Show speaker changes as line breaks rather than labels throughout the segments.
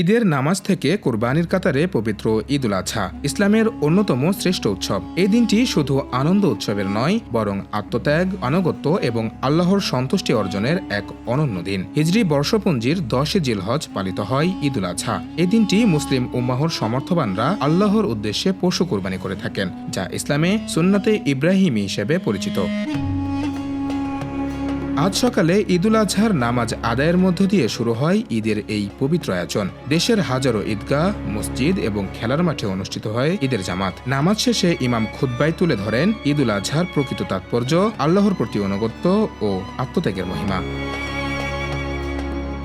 ঈদের নামাজ থেকে কোরবানির কাতারে পবিত্র ঈদুল আজহা ইসলামের অন্যতম শ্রেষ্ঠ উৎসব। এই দিনটি শুধু আনন্দ উৎসবের নয়, বরং আত্মত্যাগ, আনুগত্য এবং আল্লাহর সন্তুষ্টি অর্জনের এক অনন্য দিন। হিজরি বর্ষপঞ্জির দশে জিলহজ পালিত হয় ঈদুল আজহা এই দিনটি মুসলিম উম্মাহর সমর্থবানরা আল্লাহর উদ্দেশ্যে পশু কোরবানি করে থাকেন, যা ইসলামে সুন্নতে ইব্রাহিমী হিসেবে পরিচিত। আজ সকালে ঈদুল আজহার নামাজ আদায়ের মধ্য দিয়ে শুরু হয় ঈদের এই পবিত্র আয়োজন। দেশের হাজারো ঈদগাহ, মসজিদ এবং খেলার মাঠে অনুষ্ঠিত হয় ঈদের জামাত। নামাজ শেষে ইমাম খুদ্বাই তুলে ধরেন ঈদুল আজহার প্রকৃত তাৎপর্য, আল্লাহর প্রতি অনুগত্য ও আত্মত্যাগের মহিমা।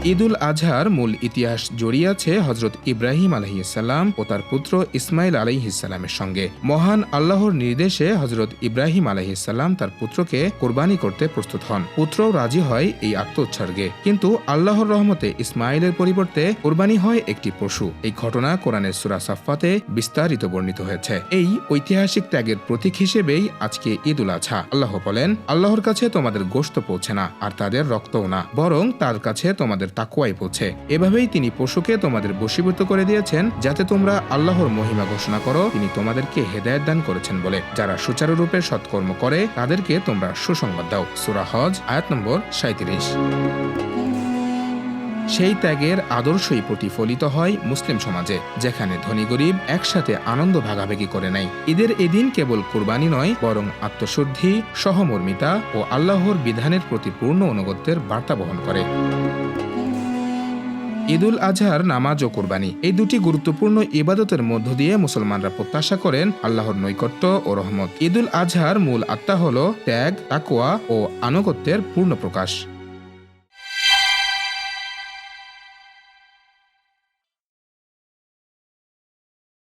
ঈদুল আজহার মূল ইতিহাস জড়িয়ে আছে হজরত ইব্রাহিম আলহিসাল্লাম ও তার পুত্র ইসমাইল আলহিসাল্লামের সঙ্গে। মহান আল্লাহর নির্দেশে হজরত ইব্রাহিম আলহিসাল্লাম তার পুত্রকে কোরবানি করতে প্রস্তুত হন। পুত্রও রাজি হয় এই আত্মোৎসর্গে। কিন্তু আল্লাহর রহমতে ইসমাইলের পরিবর্তে কোরবানি হয় একটি পশু। এই ঘটনা কোরআনের সুরা সাফাতে বিস্তারিত বর্ণিত হয়েছে। এই ঐতিহাসিক ত্যাগের প্রতীক হিসেবেই আজকে ঈদুল আজহা। আল্লাহ বলেন, আল্লাহর কাছে তোমাদের গোশত পৌঁছে না, আর তাদের রক্তও না, বরং তার কাছে তোমাদের তাকুয়াই পৌঁছে। এভাবেই তিনি পশুকে তোমাদের বশীভূত করে দিয়েছেন, যাতে তোমরা আল্লাহর মহিমা ঘোষণা করো, তিনি তোমাদেরকে হেদায়ত দান করেছেন বলে। যারা সুচারুরূপে সৎকর্ম করে, তাদেরকে তোমরা সুসংবাদ দাও। সুরা হজ, আয়াত নম্বর সাঁত্রিশ সেই ত্যাগের আদর্শই প্রতিফলিত হয় মুসলিম সমাজে, যেখানে ধনী গরিব একসাথে আনন্দ ভাগাভাগি করে নেয়। ঈদের এদিন কেবল কোরবানি নয়, বরং আত্মশুদ্ধি, সহমর্মিতা ও আল্লাহর বিধানের প্রতি পূর্ণ অনুগত্যের বার্তা বহন করে। ঈদুল আজহার নামাজ ও কোরবানি। এই দুটি গুরুত্বপূর্ণ ইবাদতের মধ্য দিয়ে মুসলমানরা প্রত্যাশা করেন আল্লাহর নৈকট্য ও রহমত। ঈদুল আজহার মূল আত্মা হল ত্যাগ তাকুয়া ও আনুগত্যের পূর্ণ প্রকাশ।